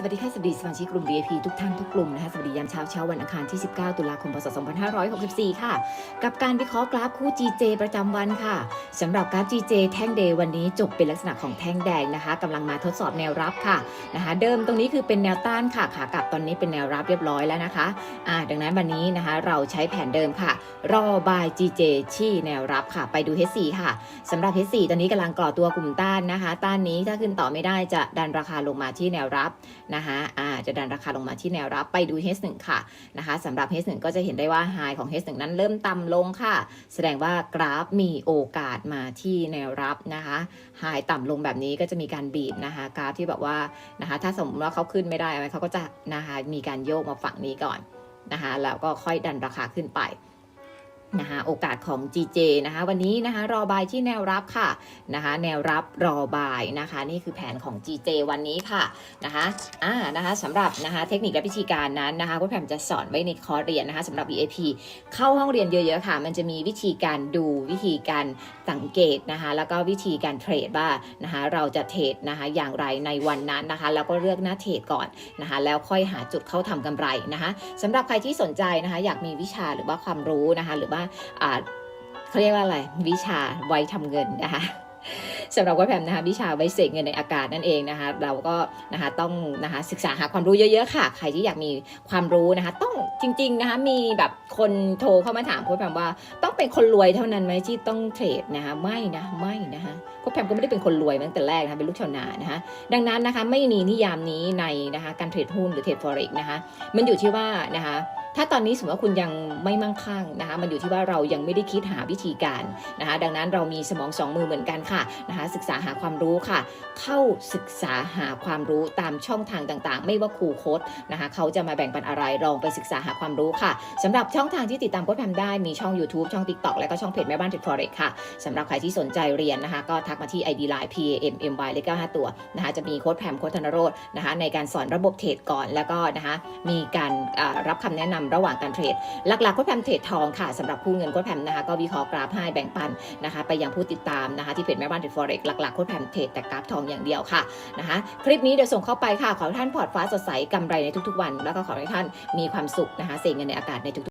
สวัสดีค่ะสวัสดีสมาชิกกลุ่ม VIP ทุกท่านทุกกลุ่มนะคะสวัสดียามเช้าเช้าวันอังคารที่ 19 ตุลาคมพศ 2564 ค่ะ กับการวิเคราะห์กราฟคู่ GJ ประจำวันค่ะสำหรับกราฟ GJ แท่งเดย์วันนี้จบเป็นลักษณะของแท่งแดงนะคะกำลังมาทดสอบแนวรับค่ะนะคะเดิมตรงนี้คือเป็นแนวต้านค่ะขากลับตอนนี้เป็นแนวรับเรียบร้อยแล้วนะคะอ่าดังนั้นวันนี้นะคะเราใช้แผนเดิมค่ะ รอบาย GJ ที่แนวรับค่ะ ไปดู H4 ค่ะสำหรับ H4 ตอนนี้กำลังก่อตัวกลุ่มต้านนะคะ ต้านนี้ถ้าขึ้นต่อไม่ได้จะดันราคาลงมาที่แนวรับนะคะอ่าจะดันราคาลงมาที่แนวรับไปดู H1 ค่ะนะคะสำหรับ H1 ก็จะเห็นได้ว่า High ของ H1 นั้นเริ่มต่ำลงค่ะ แสดงว่ากราฟมีโอกาสมาที่แนวรับนะคะ High ต่ำลงแบบนี้ก็จะมีการบีบนะคะกราฟที่แบบว่านะคะถ้าสมมติว่าเขาขึ้นไม่ได้อะไรเขาก็จะนะคะมีการโยกมาฝั่งนี้ก่อนนะคะแล้วก็ค่อยดันราคาขึ้นไป นะคะโอกาสของ GJ นะคะวันนี้นะคะรอบายที่แนวรับค่ะนะคะแนวรับรอบายนะคะนี่คือแผนของ GJ วันนี้ค่ะนะคะอ่านะคะสำหรับนะคะเทคนิคและวิธีการนั้นนะคะคุณแผมจะสอนไว้ในคอร์สเรียนนะคะสำหรับ VIP เข้าห้องเรียนเยอะ ๆ ค่ะ มันจะมีวิธีการดูวิธีการสังเกตนะคะแล้วก็วิธีการเทรดว่านะคะเราจะเทรดนะคะอย่างไรในวันนั้นนะคะแล้วก็เลือกหน้าเทรดก่อนนะคะแล้วค่อยหาจุดเข้าทำกำไรนะคะสำหรับใครที่สนใจนะคะอยากมีวิชาหรือว่าความรู้นะคะหรือว่าว่าเขาเรียกว่าอะไรวิชาไว้ทำเงินนะคะ สำหรับวัดแพมนะคะวิชาไว้เสกเงินในอากาศนั่นเองนะคะเราก็นะคะต้องนะคะศึกษาหาความรู้เยอะๆค่ะ ใครที่อยากมีความรู้นะคะ ต้องจริงๆนะคะมีแบบคนโทรเข้ามาถามโค้ชแพมว่าต้องเป็นคนรวยเท่านั้นไหมที่ต้องเทรดนะคะไม่นะไม่นะคะโค้ชแพมก็ไม่ได้เป็นคนรวยตั้งแต่แรกนะคะเป็นลูกชาวนานะคะดังนั้นนะคะไม่มีนิยามนี้ในนะคะการเทรดหุ้นหรือเทรดฟอเร็กนะคะมันอยู่ที่ว่านะคะถ้าตอนนี้สมมติว่าคุณยังไม่มั่งคั่งนะคะ มันอยู่ที่ว่าเรายังไม่ได้คิดหาวิธีการนะคะ ดังนั้นเรามีสมองสองมือเหมือนกันค่ะนะคะศึกษาหาความรู้ค่ะ เข้าศึกษาหาความรู้ตามช่องทางต่างๆ ไม่ว่าครูโค้ดนะคะ เขาจะมาแบ่งปันอะไรลองไปศึกษาหาความรู้ค่ะสำหรับช่องทางที่ติดตามโค้ดแพมได้มีช่อง YouTube ช่อง TikTok และก็ช่องเพจแม่บ้านติดฟอเร็กค่ะสำหรับใครที่สนใจเรียนนะคะ ก็ทักมาที่ ID Line P A M M Y เลข95ตัวนะคะจะมีโค้ดแพมโค้ดธนโรจนะคะในการสอนระบบเทรดก่อนแล้วก็นะคะมีการรับคำแนะนำระหว่างการเทรด หลักๆโค้ดแพมเทรดทองค่ะสำหรับผู้เงินโค้ดแพมนะคะก็วิเคราะห์กราฟให้แบ่งปันนะคะ ไปยังผู้ติดตามนะคะที่เพจแม่บ้านเทรดฟอเร็กหลักๆโค้ดแพมเทรดแต่กราฟทองอย่างเดียวค่ะนะคะคลิปนี้เดี๋ยวส่งเข้าไปค่ะ ขอให้ท่านพอร์ตฟ้าสดใสกำไรในทุกๆวัน แล้วก็ขอให้ท่านมีความสุขนะคะเสียเงินในอากาศในทุกๆ